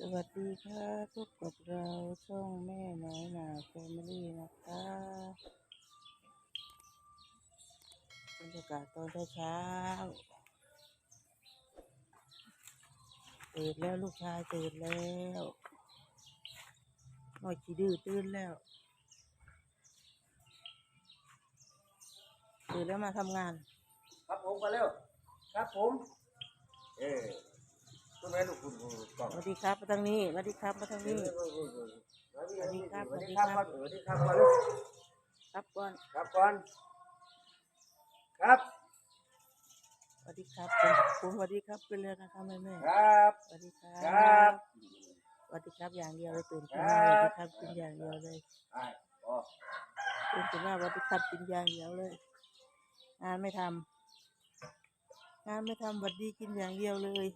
สวัสดีค่ะพบกับเราช่องแม่น้อยหนาแฟมิลี่นะคะบรรยากาศตอนเช้าตื่นแล้วลูกชายตื่นแล้วหน่อยขี้ดื้อตื่นแล้ว ตื่นแล้วมาทำงาน ครับผมมาเร็ว ครับผม เออ คุณแม่ลูกคุณคุณกล่องสวัสดีครับมาทางนี้สวัสดีครับมาทางนี้สวัสดีครับสสวัวัสสดีดีคครัรับบสวัสดีครับมาเร็วครับก่อนครับก่อนครับสวัสดีครับผมผมสวัสดีครับเป็นเลยนะคะแม่แม่ครับสวัสดีครัครับบสวัสดีครับอย่างเดียวเลยตื่นขึ้นครัมาบสวัสดีครับกินอย่างเดียวเลยไอ้โอ้ตื่นขึ้นมาสวัสดีครับกินอย่างเดียวเลยงานไม่ทำงานไม่ทำสวัสดีกินอย่างเดียวเลย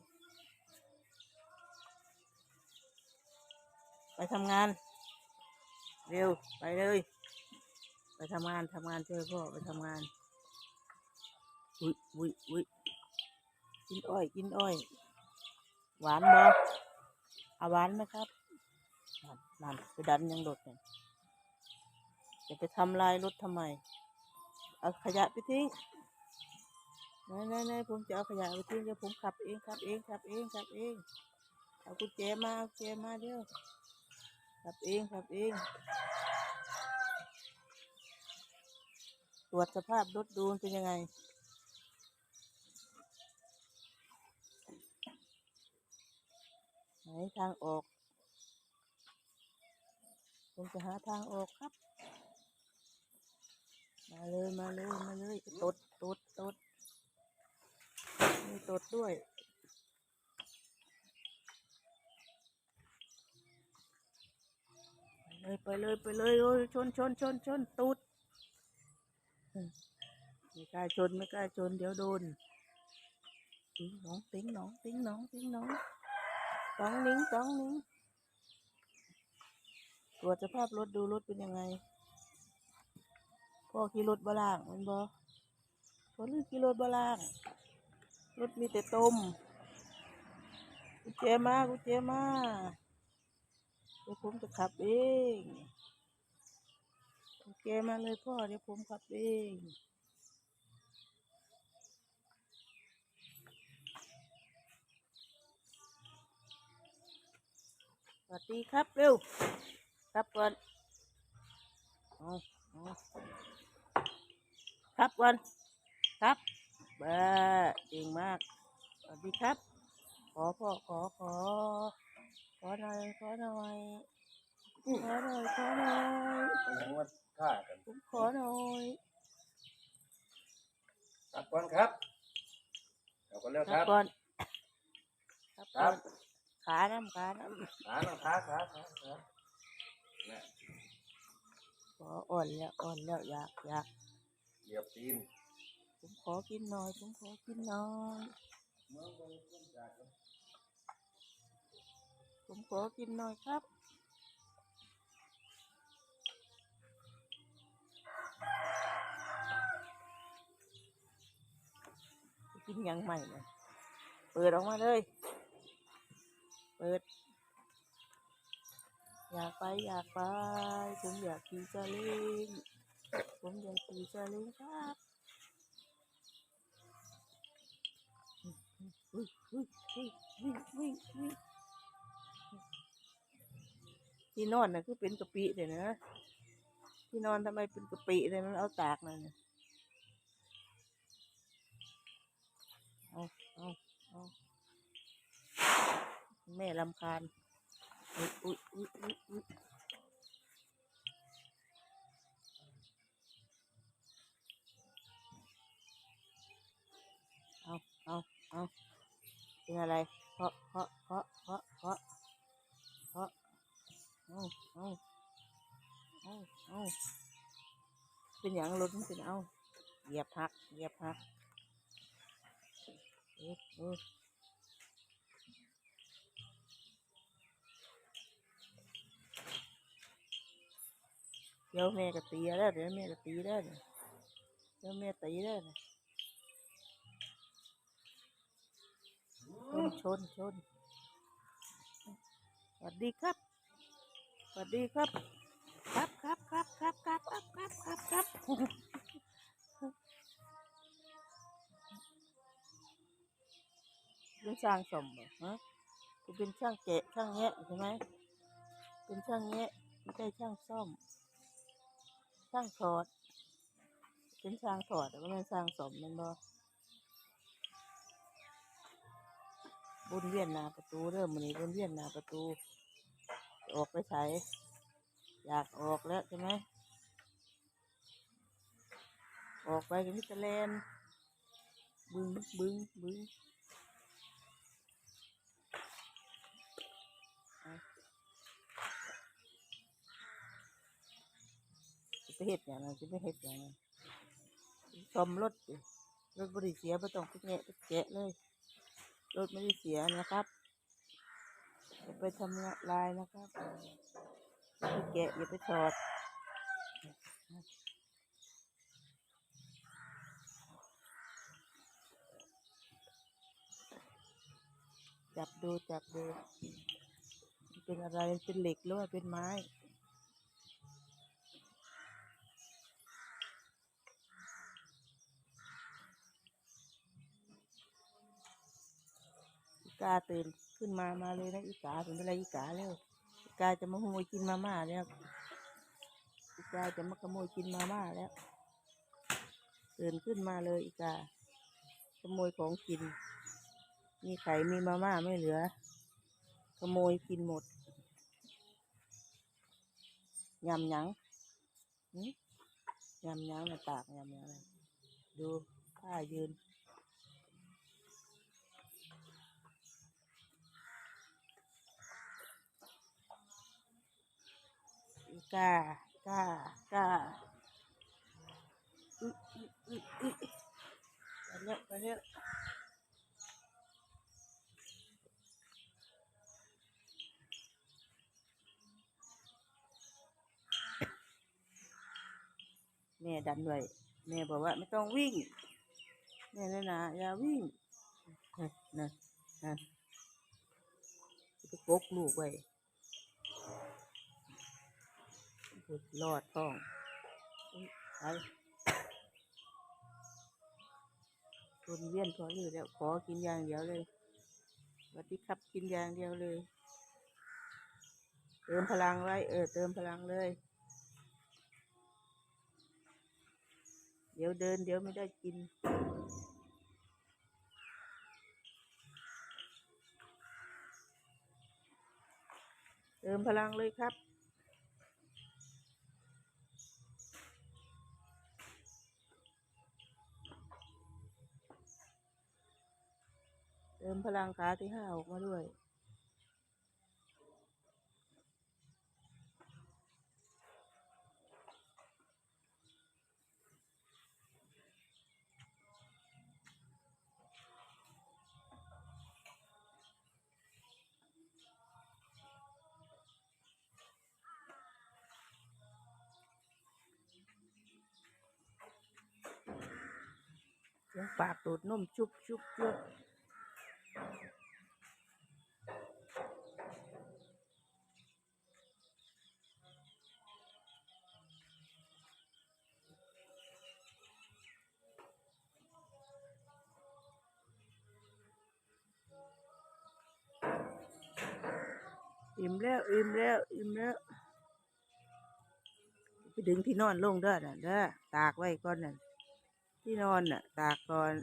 ไปทำงาน เร็วไปเลย ไปทำงานทำงานช่วยพ่อไปทำงานอุ้ยอุ้ยอุ้ยกินอ้อยกินอ้อย หวานบ่เอาหวานไหมครับนั่นนั่นไปดันยังรถเนี่ยจะไปทำลายรถทำไม เอาขยะไปทิ้งไหนไหนไหนผมจะเอาขยะไปทิ้งเดี๋ยวผมขับเองขับเองขับเองขับเอง เอากุญแจมาเอากุญแจมาเดี๋ยว ขับเองขับเอง ตรวจสภาพรถดูเป็นยังไง ไหนทางออกผมจะหาทางออกครับ มาเลยมาเลยมาเลยตดตดตดมีตดด้วย ไป เลยไปเลยไปเลยโอ้ยชนชนชนชนตูดไม่กล้าชนไม่กล้าชนเดี๋ยวโดนติ้งหนองติ้งหนองติ้งหนองติ้งหนองต้องนิ้งต้องนิ้งตรวจสภาพรถดูรถเป็นยังไงพ่อขี่รถบลางมันบอคนอื่นขี่รถบลางรถมีแต่ต้มกุญแจมากุญแจมา เดี๋ยวผมจะขับเองกุญแจมาเลยพ่อเดี๋ยวผมขับเองสวัสดีครับเร็วครับก่อนครับก่อนครับบ้าเก่งมากสวัสดีครับ ขอพ่อขอขอ ขอหน่อยขอหน่อยขอหน่อยขอหน่อยยังมาฆ่ากันผมขอหน่อยครับก่อนครับเอากันเร็วคครัรับบก่อนครับครัก่อบนขาน้ำขาน้ขาหน้าขาขาขาขาเนี่ยำขออ่อนแล้วอ่อนแล้วอยากอยากเหยียบตีนผมขอกินหน่อยผมขอกินหน่อย เมื่อวันต้นจากกัน ผมขอกินหน่อยครับกินยังใหม่เลยเปิดออกมาเลย เปิด อยากไปอยากไป ผมอยากขี่ซาเล้งผมอยากขี่ซาเล้งครับอุ้ยอุ้ยอุ้ยอุ้ยอุ้ย ที่นอนน่ะคือเป็นกะปิเลยนะที่นอนทำไมเป็นกะปิเลยมันเอาตากเลยเนี่ยเอาเอาเอาแม่ลำคาญอุ๊ยอุ๊ยอุ๊ยอุ๊ยอุ๊ยเอาเอาเอาเป็นอะไรเคาะเคาะเคาะเคาะเคาะเคาะ เอาเอาเอาเอาเป็นอย่างรถมันเป็นเอาเหยียบหักเหยียบหักเออเออเดี๋ยวแม่ก็ตีแล้เดี๋ยวแม่ก็ตีแล้เดี๋ยวแม่ตีแล้เนี่ยชนชนชนสวัสดีครับ สวัสดีครับ ครับครับครับครับครับครับครับครับครับเป็นช่างสมเหรอฮะคุณเป็นช่างแกะช่างแงะใช่ไหมเป็นช่างแงะไม่ใช่ช่างซ่อม ช่างถอด เป็นช่างถอดแต่ว่าไม่นช่างสมแมันบ่บุญเวียนนาประตูเริ่มมันนี้บุญเวียนนาประตู ออกไปใช้อยากออกแล้วใช่ไหมออกไปกับมิสเตอร์แลนบึ้งบึ้งบึ้งเอาจะไปเห็ดอย่างนั้นจะไปเห็ดอย่างนั้นชมรถรถบริเสียไม่ต้องไปแงะไปแกะเลย รถไม่ได้เสียนะครับ อย่าไปทำลายนะครับอย่าไปแกะอย่าไปถอดจับดูจับดู เป็นอะไรเป็นเหล็กหรือว่าเป็นไม้ กาตื่นขึ้นมามาเลยนะอีกาเป็นอะไรอีกาแล้วอีกาจะมาขโมยกินมาม่าแล้วอีกาจะมาขโมยกินมาม่าแล้วตื่นขึ้นมาเลยอีกาขโมยของกิน มีไข่มีมาม่าไม่เหลือ ขโมยกินหมดยำหยังยำหยังในปากยำหยังดูท่ายืน กากากาอึอึอึอึไปเร็วไปเร็วแม่ดันไว้แม่บอกว่าไม่ต้องวิ่งแม่นะนะอย่าวิ่งนั่นนั่นจะกกลูกไว้ สุดรอดต้องอุ๊ยไปคนเวียนพอเลยแล้วขอกินอย่างเดียวเลยวัสดีครับกินอย่างเดียวเลย เติมพลังไว้ เออ เติมพลังเลย เดี๋ยวเดินเดี๋ยวไม่ได้กินเติมพลังเลยครับ ติมพลังขาที่ห้าออกมาด้วย เสียงปากตูดนุ่มชุบชุบชุบ อิ่มแล้วอิ่มแล้วอิ่มแล้วไปดึงที่นอนลงด้อน่ะเด้อตากไว้ก่อนน่ะที่นอนน่ะ ตากก่อน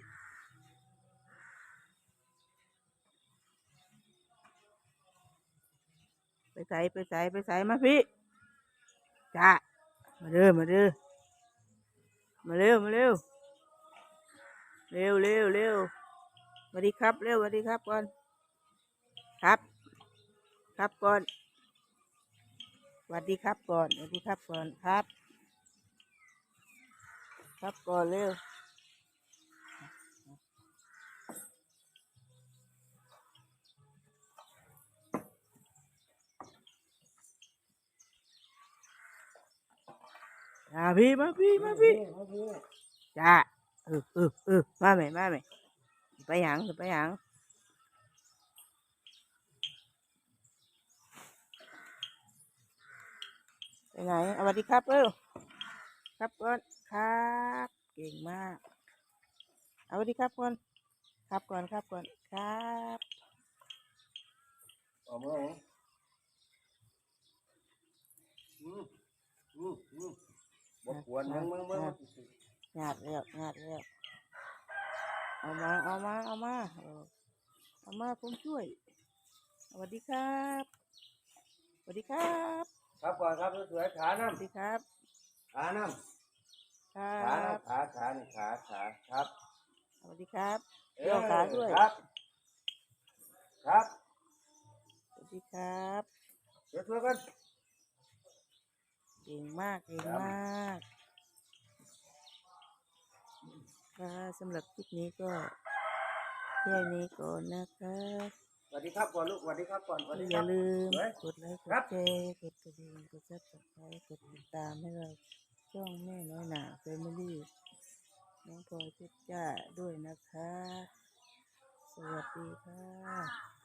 ไปใส่ไปใส่ไปใส่มาพี่จ้ามาเด้อมาเด้อมาเร็วมาเร็วเร็วเร็วเร็วสวัสดีครับเร็วสวัสดีครับก่อนครับ ครับก่อนสวัสดีครับก่อนสวัสดีครับก่อนครับ ครับก่อนเร็วมาพี่มาพี่มาพี่จ้าเออเออเออมาไหมมาไหมไปหยังไปหยัง ไหนเอาสวัสดีครับเออครับก่อนครับ เก่งมากเอาสวัสดีครับก่อนครับก่อนครับก่อนครับออกมาเหรออืมอืมอืมบ่ควรมึงมึงมึงงาดแล้วงาดแล้วเอามาเอามาเอามาเออเอามาผมช่วย สวัสดีครับ สวัสดีครับ ครับก่อนครับสวยๆขาสน้วัสดีครับำขาน้ครัำขาบน้ำขาขานี่ขาขาครับสวัสดีครับเอเกี่ยวขาด้วยครับ ครับสวัสดีครับเดี๋ยวช่วยกันเก่งมากเก่งครับมากค่ะสำหรับคลิปนี้ก็แค่นี้ก่อนนะคะ สวัสดีครับก่อนลูกสวัสดีครับก่อนสวัสดีอครัย่าบ ลืมเฮ้ยกดไลค์กครัดบแชร์กดกระดิ่งกดซับสไครต์กดติดตามให้เราช่องแม่น้อยหนาแฟมิลี่น้องพลอยเพชรจ้าด้วยนะคะ สวัสดีค่ะ